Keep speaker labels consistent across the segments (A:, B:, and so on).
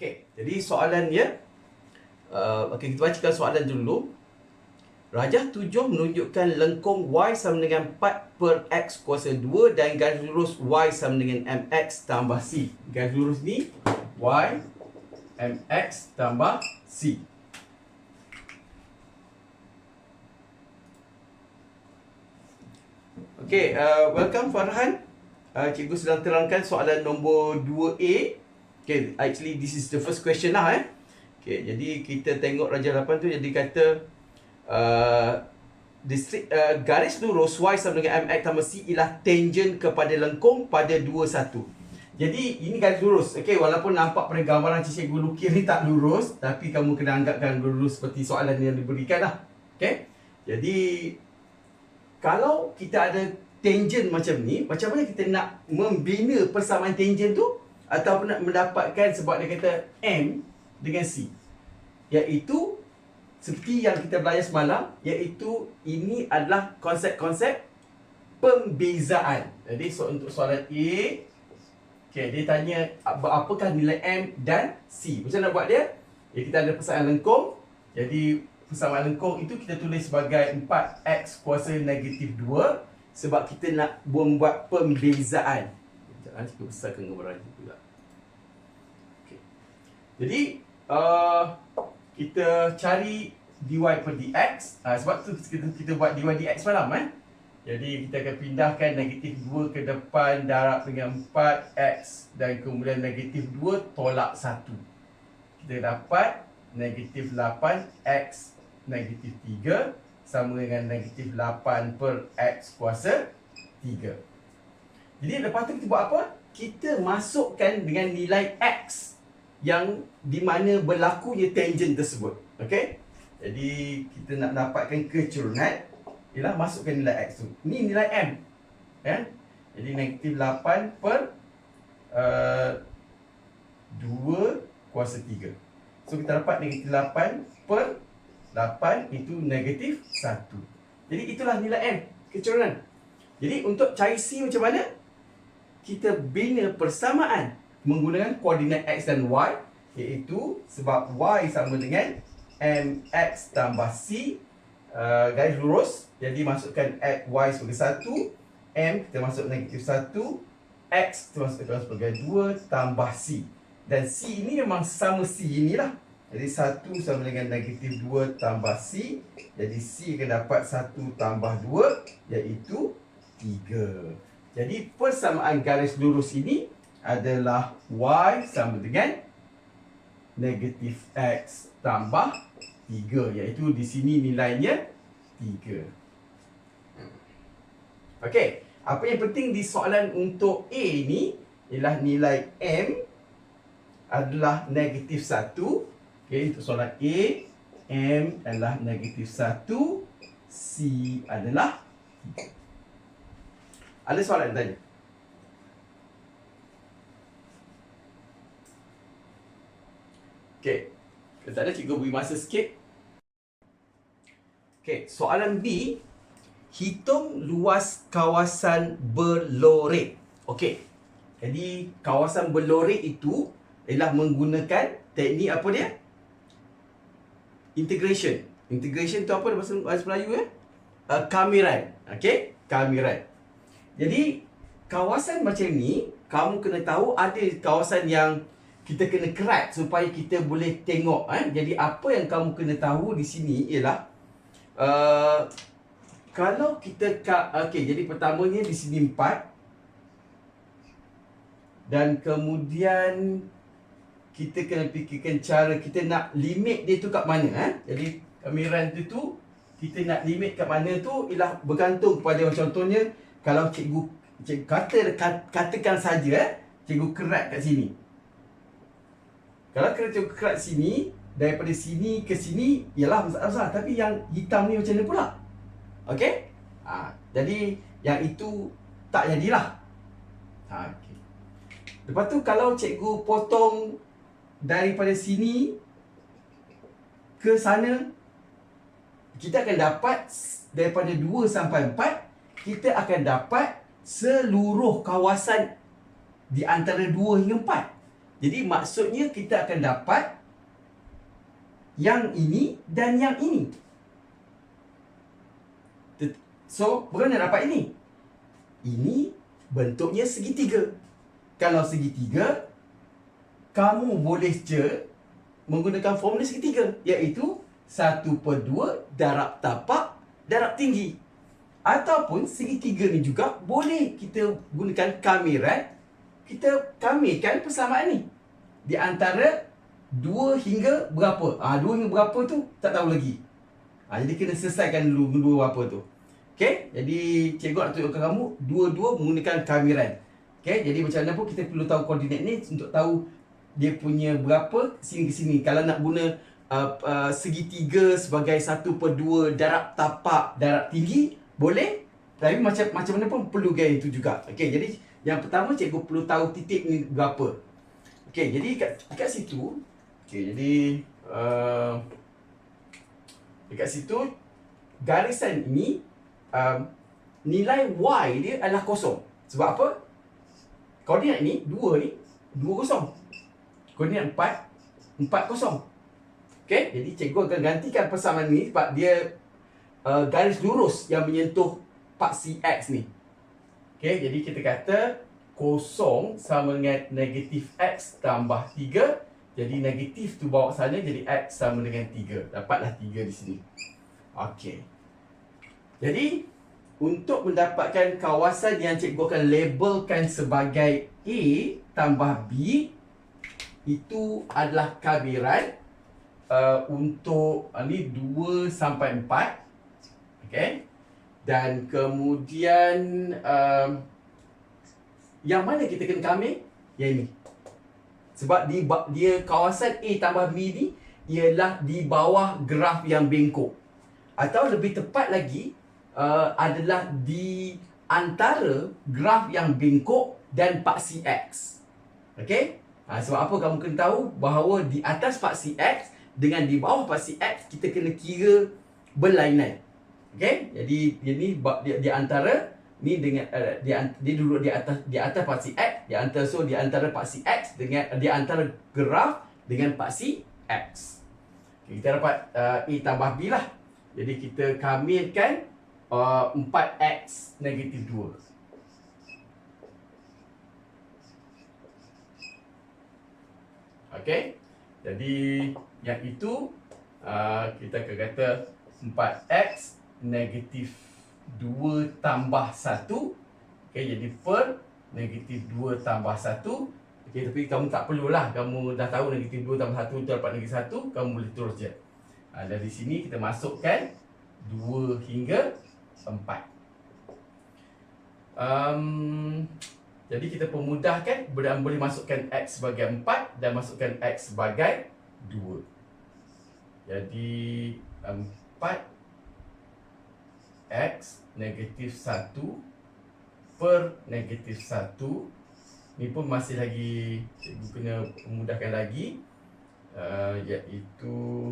A: Okey, jadi soalannya uh, okey kita bacakan soalan dulu. Rajah tujuh menunjukkan lengkung Y sama dengan 4 per X kuasa 2 dan garis lurus Y sama dengan MX tambah C. Garis lurus ni Y MX tambah C. Okey, uh, welcome Farhan. Uh, cikgu sedang terangkan soalan nombor 2A. Okay, actually this is the first question lah eh. Okay, jadi kita tengok Raja 8 tu jadi kata uh, distrik, uh, garis lurus Y sama dengan MX tambah C ialah tangent kepada lengkung pada 2, 1. Jadi ini garis lurus. Okay, walaupun nampak pada gambaran cikgu lukis ni tak lurus, tapi kamu kena anggapkan lurus seperti soalan yang diberikan lah. Okay, jadi kalau kita ada tangent macam ni, macam mana kita nak membina persamaan tangent tu ataupun nak mendapatkan sebab dia kata M dengan C. Iaitu seperti yang kita belajar semalam, iaitu ini adalah konsep-konsep pembezaan. Jadi so, untuk soalan A, okay, dia tanya apakah nilai M dan C. Macam mana buat dia? Ya, kita ada persamaan lengkung. Jadi persamaan lengkung itu kita tulis sebagai 4x kuasa negatif 2 sebab kita nak membuat pembezaan. Jangan kita besarkan gambaran itu pula. Okay. Jadi uh, kita cari dy per dx. Uh, sebab tu kita, kita buat dy dx malam eh. Jadi kita akan pindahkan negatif 2 ke depan darab dengan 4x dan kemudian negatif 2 tolak 1. Kita dapat negatif 8x negatif 3 sama dengan negatif 8 per X kuasa 3. Jadi lepas tu kita buat apa? Kita masukkan dengan nilai X yang di mana berlakunya tangent tersebut. Okey? Jadi kita nak dapatkan kecurangan ialah masukkan nilai X tu. Ni nilai M. Ya? Jadi negatif 8 per uh, 2 kuasa 3. So kita dapat negatif 8 per 8 itu negatif 1. Jadi itulah nilai M, kecurangan. Jadi untuk cari C macam mana? Kita bina persamaan menggunakan koordinat X dan Y iaitu sebab Y sama dengan MX tambah C uh, garis lurus jadi masukkan X, Y sebagai 1 M kita masuk negatif 1 X kita masukkan sebagai 2 tambah C dan C ini memang sama C inilah jadi 1 sama dengan negatif 2 tambah C. Jadi C akan dapat 1 tambah 2 iaitu 3. Jadi persamaan garis lurus ini adalah Y sama dengan negatif X tambah 3. Iaitu di sini nilainya 3. Okey. Apa yang penting di soalan untuk A ni ialah nilai M adalah negatif 1 Okey, untuk soalan A, M adalah negatif 1, C adalah 3. Ada soalan yang tanya? Okey, kalau tak ada, cikgu beri masa sikit. Okey, soalan B, hitung luas kawasan berlorek. Okey, jadi kawasan berlorek itu ialah menggunakan teknik apa dia? integration. Integration tu apa bahasa bahasa Melayu eh? Uh, kamiran. Okey? Kamiran. Jadi kawasan macam ni kamu kena tahu ada kawasan yang kita kena kerat supaya kita boleh tengok eh. Jadi apa yang kamu kena tahu di sini ialah uh, kalau kita okey jadi pertamanya di sini 4 dan kemudian kita kena fikirkan cara kita nak limit dia tu kat mana eh? Jadi kamiran tu tu kita nak limit kat mana tu ialah bergantung kepada contohnya kalau cikgu cikgu kata katakan saja eh cikgu kerat kat sini. Kalau kena cikgu kerat sini daripada sini ke sini ialah masalah tapi yang hitam ni macam mana pula? Okey? Ha, jadi yang itu tak jadilah. Ha, okay. Lepas tu kalau cikgu potong daripada sini ke sana kita akan dapat daripada 2 sampai 4 kita akan dapat seluruh kawasan di antara 2 hingga 4 Jadi maksudnya kita akan dapat yang ini dan yang ini. So, bagaimana dapat ini? Ini bentuknya segitiga. Kalau segitiga, kamu boleh je menggunakan formula segitiga. Iaitu 1 per 2 darab tapak darab tinggi. Ataupun segitiga ni juga boleh kita gunakan kamiran. Kita kamirkan persamaan ni. Di antara 2 hingga berapa? Ah ha, 2 hingga berapa tu tak tahu lagi. Ha, jadi kena selesaikan dulu dua berapa tu. Okey, jadi cikgu nak tunjukkan kamu dua-dua menggunakan kamiran. Okey, jadi macam mana pun kita perlu tahu koordinat ni untuk tahu dia punya berapa sini ke sini. Kalau nak guna uh, uh, segitiga sebagai satu per dua darab tapak darab tinggi, boleh. Tapi macam macam mana pun perlu gaya itu juga. Okey, jadi yang pertama cikgu perlu tahu titik ni berapa. Okey, jadi kat, dekat situ, okey, jadi uh, dekat situ garisan ini um, nilai Y dia adalah kosong. Sebab apa? Koordinat ni, dua ni, dua kosong. Koordinat empat, empat kosong. Okay? Jadi cikgu akan gantikan persamaan ni sebab dia uh, garis lurus yang menyentuh part CX ni. Okay? Jadi kita kata kosong sama dengan negatif X tambah 3. Jadi negatif tu bawa sana jadi X sama dengan 3. Dapatlah 3 di sini. Okay. Jadi untuk mendapatkan kawasan yang cikgu akan labelkan sebagai A tambah B itu adalah kabiran uh, untuk uh, ni 2 sampai 4 okey dan kemudian uh, yang mana kita kena kamil yang ini sebab di dia kawasan A tambah B ni ialah di bawah graf yang bengkok atau lebih tepat lagi uh, adalah di antara graf yang bengkok dan paksi X. Okey? Ha, sebab apa kamu kena tahu bahawa di atas paksi X dengan di bawah paksi X kita kena kira berlainan. Okey? Jadi ini di, di antara ni dengan uh, di dia duduk di atas di atas paksi X, di antara so di antara paksi X dengan di antara graf dengan paksi X. Okay, kita dapat uh, A tambah B lah. Jadi kita kamilkan uh, 4x negatif 2. Okey. Jadi yang itu uh, kita akan kata 4x negatif 2 tambah 1. Okey, jadi per negatif 2 tambah 1. Okey, tapi kamu tak perlulah. Kamu dah tahu negatif 2 tambah 1 itu dapat negatif 1. Kamu boleh terus je. Uh, dari sini kita masukkan 2 hingga empat. Um, jadi kita pemudahkan dan boleh masukkan X sebagai empat dan masukkan X sebagai dua. Jadi empat X negatif satu per negatif satu. Ni pun masih lagi cikgu kena pemudahkan lagi. Uh, iaitu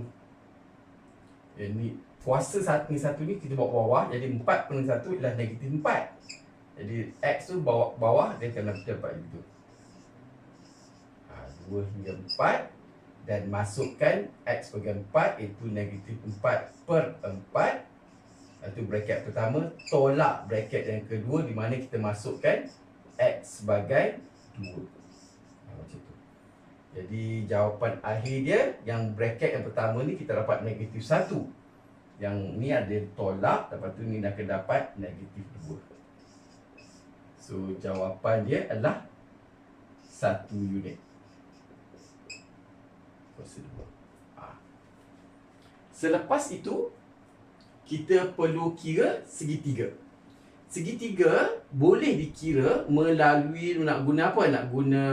A: ini kuasa satu ni satu ni kita bawa bawah. Jadi 4 per 1 ialah negatif 4 jadi x tu bawa bawah dia akan dapat itu. Ha, 2 hingga 4 dan masukkan x bagi 4 iaitu negatif 4 per 4 itu bracket pertama tolak bracket yang kedua di mana kita masukkan x sebagai 2 ha, macam tu. Jadi jawapan akhir dia yang bracket yang pertama ni kita dapat negatif 1 yang ni ada tolak lepas tu ni akan dapat negatif 2 so jawapan dia adalah satu unit. Prosedur ha. selepas itu kita perlu kira segitiga segitiga boleh dikira melalui nak guna apa nak guna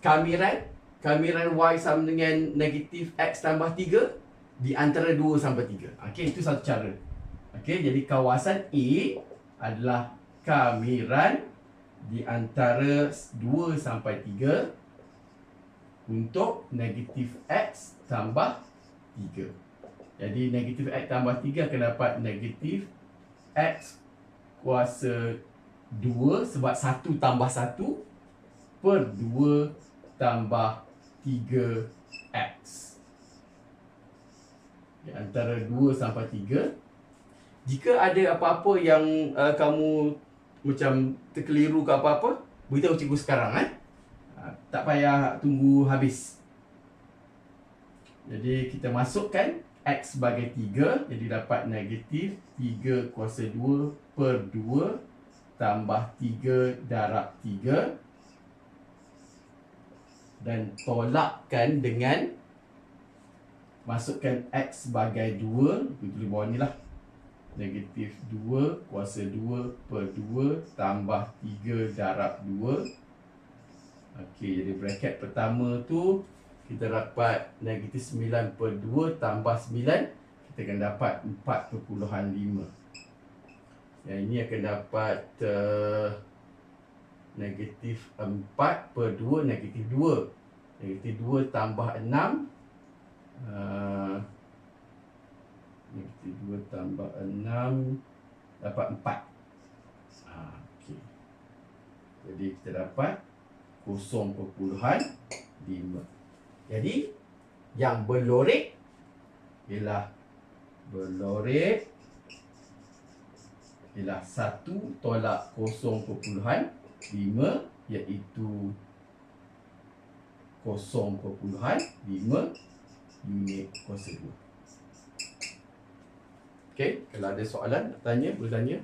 A: kamiran kamiran y sama dengan negatif x tambah 3 di antara 2 sampai 3. Okey, itu satu cara. Okey, jadi kawasan A adalah kamiran di antara 2 sampai 3 untuk negatif X tambah 3. Jadi negatif X tambah 3 akan dapat negatif X kuasa 2 sebab 1 tambah 1 per 2 tambah 3x. Ya, antara 2 sampai 3. Jika ada apa-apa yang uh, kamu macam terkeliru ke apa-apa, beritahu cikgu sekarang eh. Uh, tak payah tunggu habis. Jadi kita masukkan X sebagai 3 Jadi dapat negatif 3 kuasa 2 per 2 Tambah 3 darab 3 Dan tolakkan dengan Masukkan X sebagai 2 Itu tulis bawah ni lah. Negatif 2 kuasa 2 per 2 Tambah 3 darab 2 Okey, jadi bracket pertama tu kita dapat negatif 9 per 2 tambah 9 kita akan dapat 4.5 yang ini akan dapat uh, negatif 4 per 2 negatif 2 negatif 2 tambah 6 uh, negatif 2 tambah 6 dapat 4 ha, okay. jadi kita dapat 0.5 jadi yang berlorek ialah berlorek ialah 1 tolak 0.5 iaitu 0.5 unit kuasa 2. Okey, kalau ada soalan nak tanya boleh tanya.